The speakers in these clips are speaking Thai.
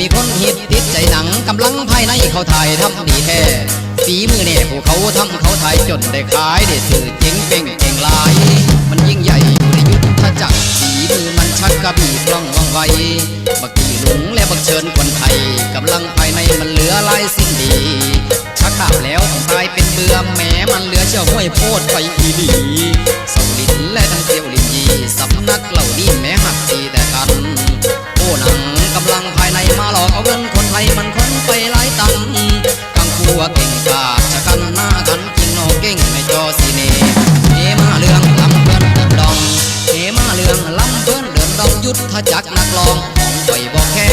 มีคนหิดติดใจหนังกำลังภายในเขาไทยทำดีแท้ฝีมือเนี่ยผู้เขาทำเขาไทยจนได้ขายได้สื่อเจ๋งเป่งเก่งลาย มันยิ่งใหญ่อยู่ในยุทธจักรฝีมือมันชักกระบี่กล้องว่องไวบักกี่หลงและบักเชิญคนไทยกำลังภายในมันเหลือลายสิ่งดี ชักดาบแล้วต้องตายเป็นเบื่อแม้มันเหลือเชื่อห้วยโพดไปอีหลีสองลินและทั้งเซียวลินยีสำนักเหล่านี้แม้ ไทยมันคนไปหลายตังค์กังคัวเก่งกาจชะกันหน้ากันกินนอกเก่งในจอสีเนเฮมาเรื่องลำเพื่อนเดินดองเฮมาเรื่องลำเพื่อนเดินดองยุทธจักรนักลองของไปบอกแค่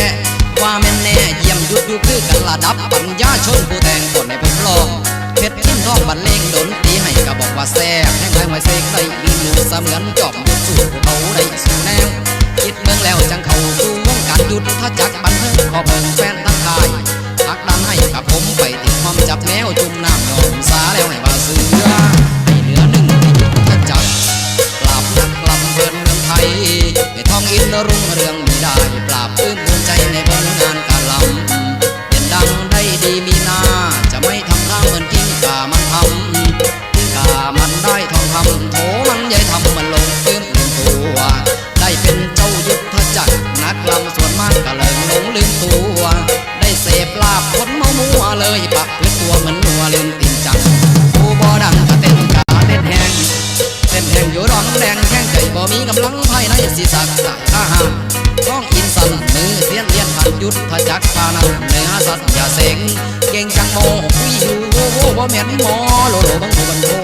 ว่าแม่นแน่เยี่ยมยุดอยู่คือกันระดับปัญญาชนผู้แต่งคนในผมลองเพชรทิ้นทองบรรเลงดนตรีให้ก็บอกว่าแซ่บแห้งไรหวยเสกได้ลืมหนูเสมือนจอบยุดสู่เขาได้สู่แนวคิดเมืองแล้วจังเขาสู่วงการยุดถ้าจักบันเทิงขอเบิ่งแฟน รุ่งเรืองมีได้ปราบปื้มภูมิใจในผลงานการลำเด่นดังได้ดีมีหน้า จะไม่ทำท่าเหมือนกิ้งก่ามันทำกิ้งก่ามันได้ทองคำโถมันใหญ่ทำมันลงปลื้มลืมตัว ได้เป็นเจ้ายุทธจักรนักลำส่วนมากก็เลิงหลงลืมตัว ได้เสพลาบคนเมามัวเลยปะพื้นตัวเหมือน งภายในสิสักสายข้าหามท้องอินสันมือเสียนเลียนทันยุทธจักรพานันเนื้อสัตว์อย่าเสงเก่งจังโมคุยอยู่โว้โว้บ่แม่นหมอโลโลบังโบบังโบโทรทวง